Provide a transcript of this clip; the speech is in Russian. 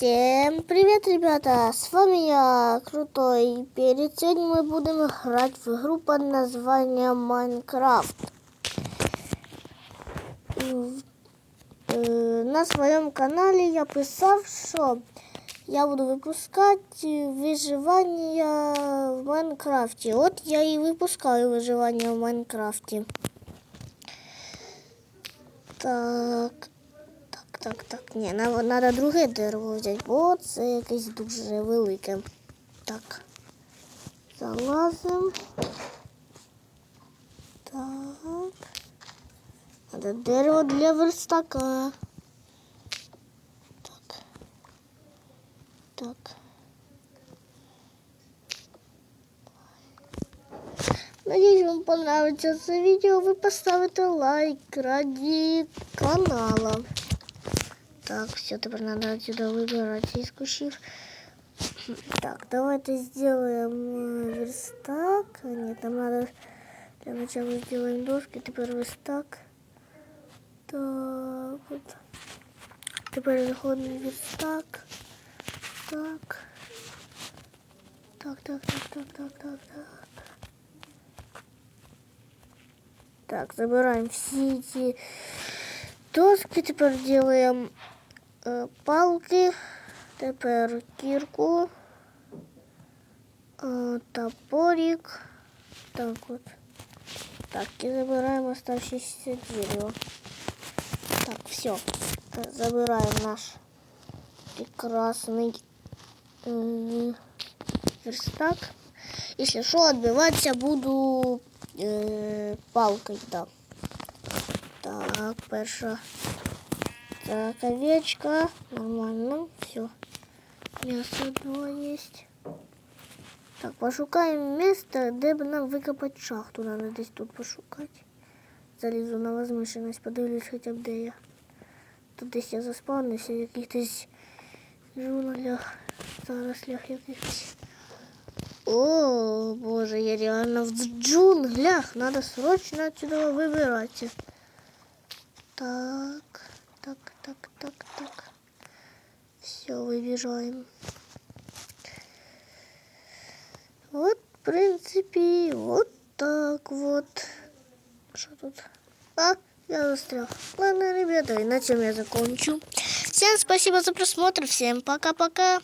Всем привет, ребята! С вами я, Крутой. Перед сегодня мы будем играть в игру под названием Майнкрафт. І в- е, На своєму каналі я писав, що я буду випускати виживання в Майнкрафті. От я і випускаю виживання в Майнкрафті. Так. Так, так. Ні, треба друге дерево взяти, бо це якесь дуже велике. Так. Залазимо. Так. Треба дерево для верстака. Так. Так. Надеюсь, вам понравится это видео. Вы поставите лайк ради канала. Так, все, теперь надо отсюда выбирать из кущів. Так, давайте сделаем э, верстак. А, Нет, нам надо для начала сделаем доски, теперь верстак. Так, вот. Теперь заходим в верстак. Так. Так, так, так, так, так, так, так. Так, забираем все эти доски. Теперь делаем палки. Теперь кирку. э, топорик. Так вот. Так, и забираем оставшееся дерево. Так, все. Забираем наш прекрасный э, верстак. Если что, отбиваться буду е, палкою, да. Так, перша. Так, овечка. Нормально. Все. Мясо два есть. Так, пошукаємо місце, де б нам викопати шахту. Надо десь тут пошукати. Залізу на возвишеність, подивлюсь хоча б де я. Тут десь я заспавнився в якихось джунглях, зарослях якихось. О, боже, я реально в джунглях. Надо срочно отсюда выбираться. Так, так, так, так, так. Все, выбежаем. Вот, в принципе, вот так вот. Что тут? А, я застрял. Ладно, ребята, и на чем я закончу. Всем спасибо за просмотр. Всем пока-пока.